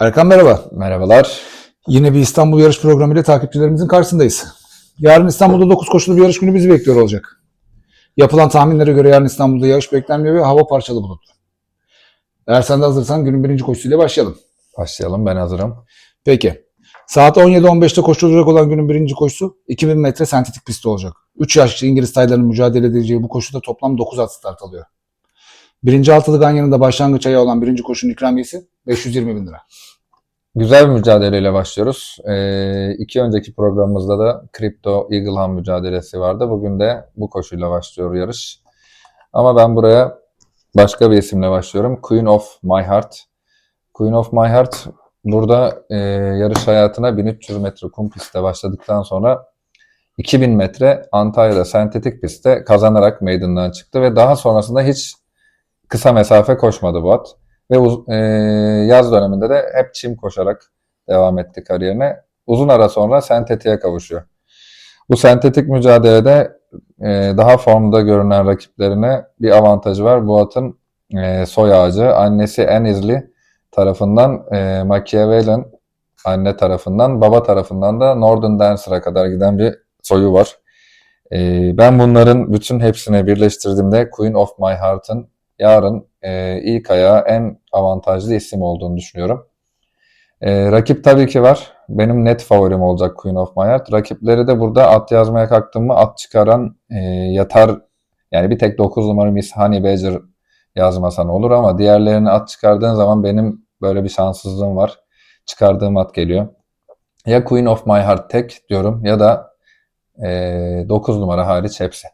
Erkan merhaba. Merhabalar. Yine bir İstanbul yarış programıyla takipçilerimizin karşısındayız. Yarın İstanbul'da 9 koşulu bir yarış günü bizi bekliyor olacak. Yapılan tahminlere göre yarın İstanbul'da yarış beklenmiyor ve hava parçalı bulutlu. Eğer sen de hazırsan günün birinci koşusuyla başlayalım. Başlayalım ben hazırım. Peki. Saat 17.15'te koşulacak olan günün birinci koşusu 2000 metre sentetik pistte olacak. 3 yaşlı İngiliz tayların mücadele edeceği bu koşuda toplam 9 at start alıyor. Birinci altılı Ganyan'ın başlangıç ayağı olan birinci koşunun ikramiyesi 520 bin lira. Güzel bir mücadeleyle başlıyoruz. Ee, iki önceki programımızda da Crypto Eagle Hunt mücadelesi vardı. Bugün de bu koşuyla başlıyor yarış. Ama ben buraya başka bir isimle başlıyorum. Queen of My Heart. Queen of My Heart burada e, yarış hayatına 1300 metre kum pistte başladıktan sonra 2000 metre Antalya'da sentetik pistte kazanarak meydandan çıktı ve daha sonrasında hiç kısa mesafe koşmadı bu at. Ve uz- e, yaz döneminde de hep çim koşarak devam etti kariyerine. Uzun ara sonra sentetiğe kavuşuyor. Bu sentetik mücadelede e, daha formda görünen rakiplerine bir avantajı var. Bu atın e, soy ağacı annesi Enizli tarafından e, Machiavellian anne tarafından, baba tarafından da Northern Dancer'a kadar giden bir soyu var. E, ben bunların bütün hepsini birleştirdiğimde Queen of My Heart'ın yarın e, ilk ayağı en avantajlı isim olduğunu düşünüyorum. E, rakip tabii ki var. Benim net favorim olacak Queen of My Heart. Rakipleri de burada at yazmaya kalktım mı at çıkaran e, yatar yani bir tek 9 numara Miss Honey Badger yazmasan olur ama diğerlerini at çıkardığın zaman benim böyle bir şanssızlığım var. Çıkardığım at geliyor. Ya Queen of My Heart tek diyorum ya da e, 9 numara hariç hepsi.